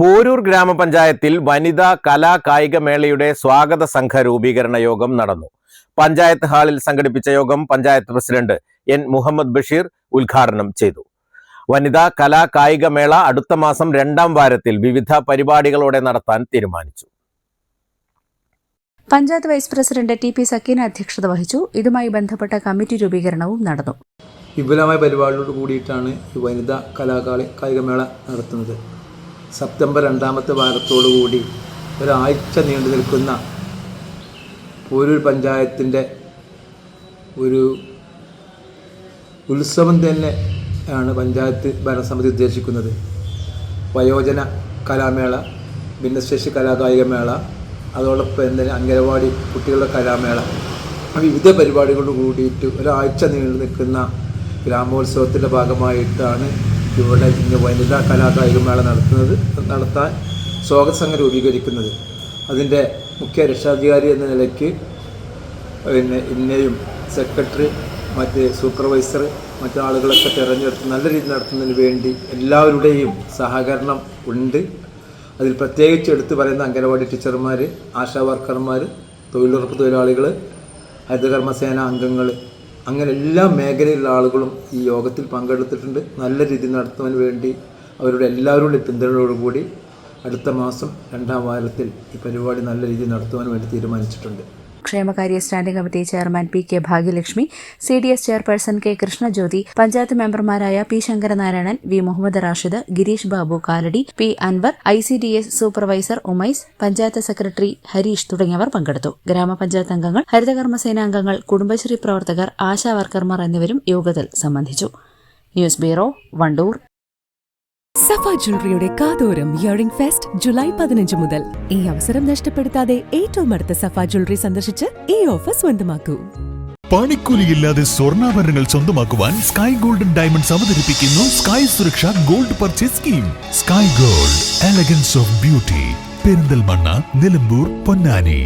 പോരൂർ ഗ്രാമപഞ്ചായത്തിൽ വനിതാ കലാ കായിക മേളയുടെ സ്വാഗത സംഘ രൂപീകരണ യോഗം നടന്നു. പഞ്ചായത്ത് ഹാളിൽ സംഘടിപ്പിച്ച യോഗം പഞ്ചായത്ത് പ്രസിഡന്റ് എൻ മുഹമ്മദ് ബഷീർ ഉദ്ഘാടനം ചെയ്തു. വനിതാ കലാ കായിക മേള അടുത്ത മാസം രണ്ടാം വാരത്തിൽ വിവിധ പരിപാടികളോടെ നടത്താൻ തീരുമാനിച്ചു. Panchayat vice president T P Sakeena അധ്യക്ഷത വഹിച്ചു. ഇതുമായി ബന്ധപ്പെട്ട കമ്മിറ്റി രൂപീകരണവും നടന്നു. വിപുലമായ പരിപാടികളോട് കൂടിയിട്ടാണ് ഈ വനിതാ കലാകാളി കായികമേള നടത്തുന്നത്. സെപ്റ്റംബർ രണ്ടാമത്തെ വാരത്തോടു കൂടി ഒരാഴ്ച നീണ്ടു നിൽക്കുന്ന പോരൂർ പഞ്ചായത്തിന്റെ ഒരു ഉത്സവം തന്നെ ആണ് പഞ്ചായത്ത് ഭരണസമിതി ഉദ്ദേശിക്കുന്നത്. വയോജന കലാമേള ഭിന്നശേഷി കലാകായിക മേള അതോടൊപ്പം തന്നെ അംഗനവാടി കുട്ടികളുടെ കലാമേള. വിവിധ പരിപാടികളോട് കൂടിയിട്ട് ഒരാഴ്ച നീണ്ടു നിൽക്കുന്ന ഗ്രാമോത്സവത്തിന്റെ ഭാഗമായിട്ടാണ് ഇവിടെ വനിതാ കലാകായിക മേള നടത്തുന്നത് നടത്താൻ സ്വാഗത സംഘം രൂപീകരിക്കുന്നത്. അതിന്റെ മുഖ്യ രക്ഷാധികാരി എന്ന നിലയ്ക്ക് പിന്നെ ഇന്നെയും സെക്രട്ടറി മറ്റ് സൂപ്പർവൈസർ മറ്റു ആളുകളൊക്കെ തിരഞ്ഞെടുത്ത് നല്ല രീതിയിൽ നടത്തുന്നതിന് വേണ്ടി എല്ലാവരുടെയും സഹകരണം ഉണ്ട്. അതിൽ പ്രത്യേകിച്ച് എടുത്തു പറയുന്ന അംഗനവാടി ടീച്ചർമാർ ആശാ വർക്കർമാർ തൊഴിലുറപ്പ് തൊഴിലാളികൾ ഹരിതകർമ്മസേന അംഗങ്ങൾ അങ്ങനെ എല്ലാ മേഖലയിലുള്ള ആളുകളും ഈ യോഗത്തിൽ പങ്കെടുത്തിട്ടുണ്ട്. നല്ല രീതിയിൽ നടത്തുവാൻ വേണ്ടി അവരുടെ എല്ലാവരുടെ പിന്തുണയോടുകൂടി അടുത്ത മാസം രണ്ടാം വാരത്തിൽ ഈ പരിപാടി നല്ല രീതിയിൽ നടത്തുവാൻ വേണ്ടി തീരുമാനിച്ചിട്ടുണ്ട്. ക്ഷേമകാര്യ standing committee chairman P K Bhagyalakshmi C D S chairperson K Krishnajyothi panchayat മെമ്പർമാരായ P Sankaranarayanan V Muhammad Rashid Girish Babu Kalady P Anwar I C D S supervisor Umais panchayat secretary Harish തുടങ്ങിയവർ പങ്കെടുത്തു. ഗ്രാമപഞ്ചായത്ത് അംഗങ്ങൾ ഹരിതകർമ്മസേന അംഗങ്ങൾ കുടുംബശ്രീ പ്രവർത്തകർ ആശാ വർക്കർമാർ എന്നിവരും യോഗത്തിൽ സംബന്ധിച്ചു. News bureau Wandoor. സഫ ജ്വല്ലറിയുടെ കാതോരം ഇയറിംഗ് ഫെസ്റ്റ് ജൂലൈ പതിനഞ്ച് മുതൽ. ഈ അവസരം നഷ്ടപ്പെടുത്താതെ ഏറ്റവും അടുത്ത സഫ ജ്വല്ലറി സന്ദർശിച്ച് ഈ ഓഫർ സ്വന്തമാക്കൂ. പണിക്കൂലിയില്ലാതെ സ്വർണാഭരണങ്ങൾ സ്വന്തമാക്കുവാൻ സ്കൈ ഗോൾഡൻ ഡയമണ്ട്സ് അവതരിപ്പിക്കുന്നു sky Suraksha gold purchase scheme sky gold elegance of beauty Perinthalmanna Nilambur Ponnani.